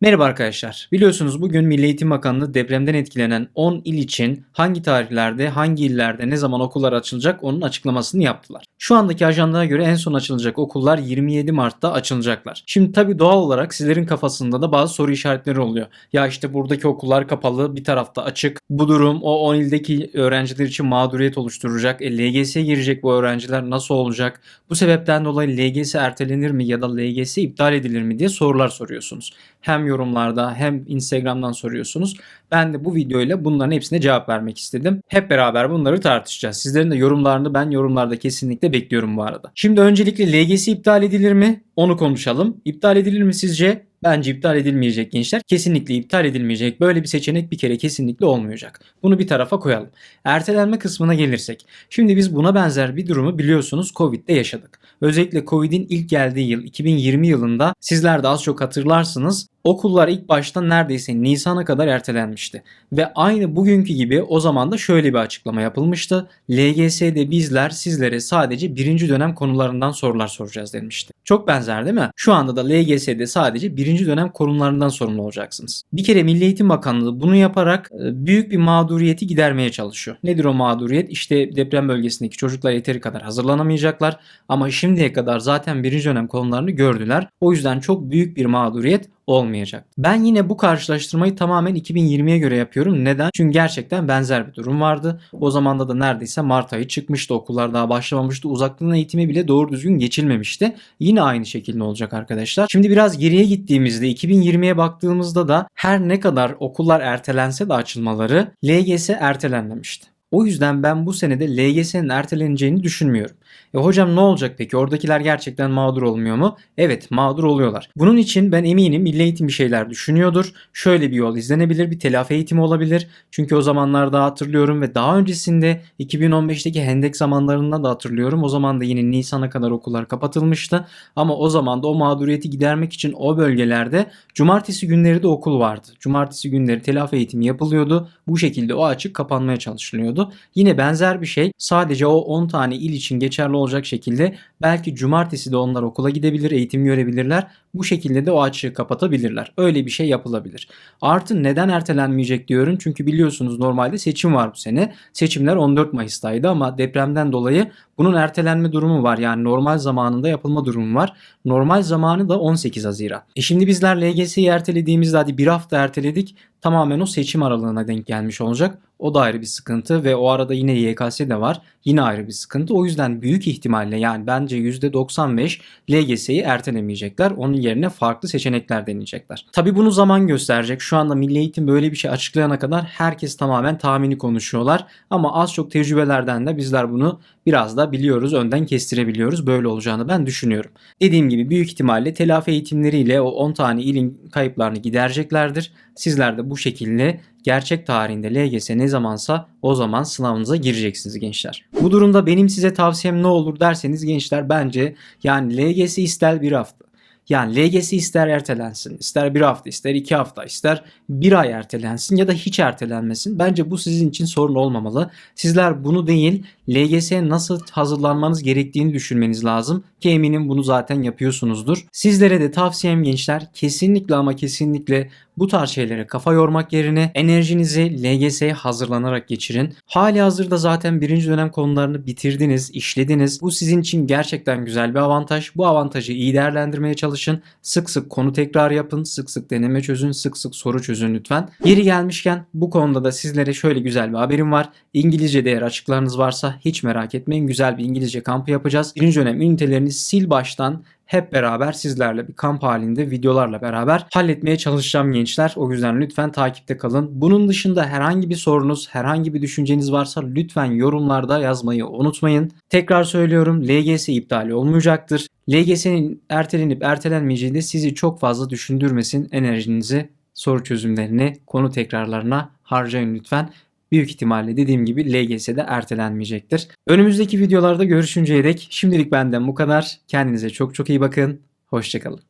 Merhaba arkadaşlar. Biliyorsunuz bugün Milli Eğitim Bakanlığı depremden etkilenen 10 il için hangi tarihlerde, hangi illerde ne zaman okullar açılacak onun açıklamasını yaptılar. Şu andaki ajandaya göre en son açılacak okullar 27 Mart'ta açılacaklar. Şimdi tabi doğal olarak sizlerin kafasında da bazı soru işaretleri oluyor. Ya işte buradaki okullar kapalı, bir tarafta açık. Bu durum o 10 ildeki öğrenciler için mağduriyet oluşturacak. E, LGS'ye girecek bu öğrenciler nasıl olacak? Bu sebepten dolayı LGS ertelenir mi ya da LGS iptal edilir mi diye sorular soruyorsunuz. Hem yorumlarda hem Instagram'dan soruyorsunuz. Ben de bu videoyla bunların hepsine cevap vermek istedim. Hep beraber bunları tartışacağız. Sizlerin de yorumlarını ben yorumlarda kesinlikle bekliyorum bu arada. Şimdi öncelikle LGS iptal edilir mi? Onu konuşalım. İptal edilir mi sizce? Bence iptal edilmeyecek gençler. Kesinlikle iptal edilmeyecek. Böyle bir seçenek bir kere kesinlikle olmayacak. Bunu bir tarafa koyalım. Ertelenme kısmına gelirsek. Şimdi biz buna benzer bir durumu biliyorsunuz Covid'de yaşadık. Özellikle Covid'in ilk geldiği yıl 2020 yılında sizler de az çok hatırlarsınız. Okullar ilk başta neredeyse Nisan'a kadar ertelenmişti. Ve aynı bugünkü gibi o zaman da şöyle bir açıklama yapılmıştı. LGS'de bizler sizlere sadece birinci dönem konularından sorular soracağız denmişti. Çok benzer değil mi? Şu anda da LGS'de sadece birinci dönem konularından sorumlu olacaksınız. Bir kere Milli Eğitim Bakanlığı bunu yaparak e, büyük bir mağduriyeti gidermeye çalışıyor. Nedir o mağduriyet? İşte deprem bölgesindeki çocuklar yeteri kadar hazırlanamayacaklar ama şimdiye kadar zaten birinci dönem konularını gördüler. O yüzden çok büyük bir mağduriyet olmayacak. Ben yine bu karşılaştırmayı tamamen 2020'ye göre yapıyorum. Neden? Çünkü gerçekten benzer bir durum vardı. O zamanda da neredeyse Mart ayı çıkmıştı. Okullar daha başlamamıştı. Uzaktan eğitimi bile doğru düzgün geçilmemişti. Yine aynı şekilde olacak arkadaşlar. Şimdi biraz geriye gittiğimizde 2020'ye baktığımızda da her ne kadar okullar ertelense de açılmaları LGS ertelenmemişti. O yüzden ben bu senede LGS'nin erteleneceğini düşünmüyorum. E hocam ne olacak peki? Oradakiler gerçekten mağdur olmuyor mu? Evet mağdur oluyorlar. Bunun için ben eminim Milli Eğitim bir şeyler düşünüyordur. Şöyle bir yol izlenebilir. Bir telafi eğitimi olabilir. Çünkü o zamanlarda hatırlıyorum ve daha öncesinde 2015'teki hendek zamanlarında da hatırlıyorum. O zaman da yine Nisan'a kadar okullar kapatılmıştı. Ama o zaman da o mağduriyeti gidermek için o bölgelerde cumartesi günleri de okul vardı. Cumartesi günleri telafi eğitimi yapılıyordu. Bu şekilde o açık kapanmaya çalışılıyordu. Yine benzer bir şey sadece o 10 tane il için geçerli olacak şekilde belki cumartesi de onlar okula gidebilir, eğitim görebilirler. Bu şekilde de o açığı kapatabilirler. Öyle bir şey yapılabilir. Artı neden ertelenmeyecek diyorum. Çünkü biliyorsunuz normalde seçim var bu sene. Seçimler 14 Mayıs'taydı ama depremden dolayı bunun ertelenme durumu var. Yani normal zamanında yapılma durumu var. Normal zamanı da 18 Haziran. E şimdi bizler LGS'yi ertelediğimizde hadi bir hafta erteledik. Tamamen o seçim aralığına denk gelmiş olacak. O da ayrı bir sıkıntı ve o arada yine YKS de var. Yine ayrı bir sıkıntı. O yüzden büyük ihtimalle yani bence %95 LGS'yi ertelemeyecekler. Onun yerine farklı seçenekler deneyecekler. Tabi bunu zaman gösterecek. Şu anda Milli Eğitim böyle bir şey açıklayana kadar herkes tamamen tahmini konuşuyorlar. Ama az çok tecrübelerden de bizler bunu biraz da biliyoruz, önden kestirebiliyoruz. Böyle olacağını ben düşünüyorum. Dediğim gibi büyük ihtimalle telafi eğitimleriyle o 10 tane ilin kayıplarını gidereceklerdir. Sizler de bu şekilde gerçek tarihinde LGS ne zamansa o zaman sınavınıza gireceksiniz gençler. Bu durumda benim size tavsiyem ne olur derseniz gençler bence yani LGS ister bir hafta. Yani LGS ister ertelensin, ister bir hafta, ister iki hafta, ister bir ay ertelensin ya da hiç ertelenmesin. Bence bu sizin için sorun olmamalı. Sizler bunu değil, LGS'ye nasıl hazırlanmanız gerektiğini düşünmeniz lazım. Ki eminim bunu zaten yapıyorsunuzdur. Sizlere de tavsiyem gençler kesinlikle ama kesinlikle bu tarz şeylere kafa yormak yerine enerjinizi LGS'ye hazırlanarak geçirin. Hali hazırda zaten birinci dönem konularını bitirdiniz, işlediniz. Bu sizin için gerçekten güzel bir avantaj. Bu avantajı iyi değerlendirmeye çalışın. Sık sık konu tekrar yapın, sık sık deneme çözün, sık sık soru çözün lütfen. Yeri gelmişken bu konuda da sizlere şöyle güzel bir haberim var. İngilizce değer açıklarınız varsa hiç merak etmeyin. Güzel bir İngilizce kampı yapacağız. Birinci dönem ünitelerini sil baştan hep beraber sizlerle bir kamp halinde videolarla beraber halletmeye çalışacağım gençler. O yüzden lütfen takipte kalın. Bunun dışında herhangi bir sorunuz, herhangi bir düşünceniz varsa lütfen yorumlarda yazmayı unutmayın. Tekrar söylüyorum LGS iptali olmayacaktır. LGS'nin ertelenip ertelenmeyeceği de sizi çok fazla düşündürmesin. Enerjinizi soru çözümlerini, konu tekrarlarına harcayın lütfen büyük ihtimalle dediğim gibi LGS'de ertelenmeyecektir. Önümüzdeki videolarda görüşünceye dek şimdilik benden bu kadar. Kendinize çok çok iyi bakın. Hoşçakalın.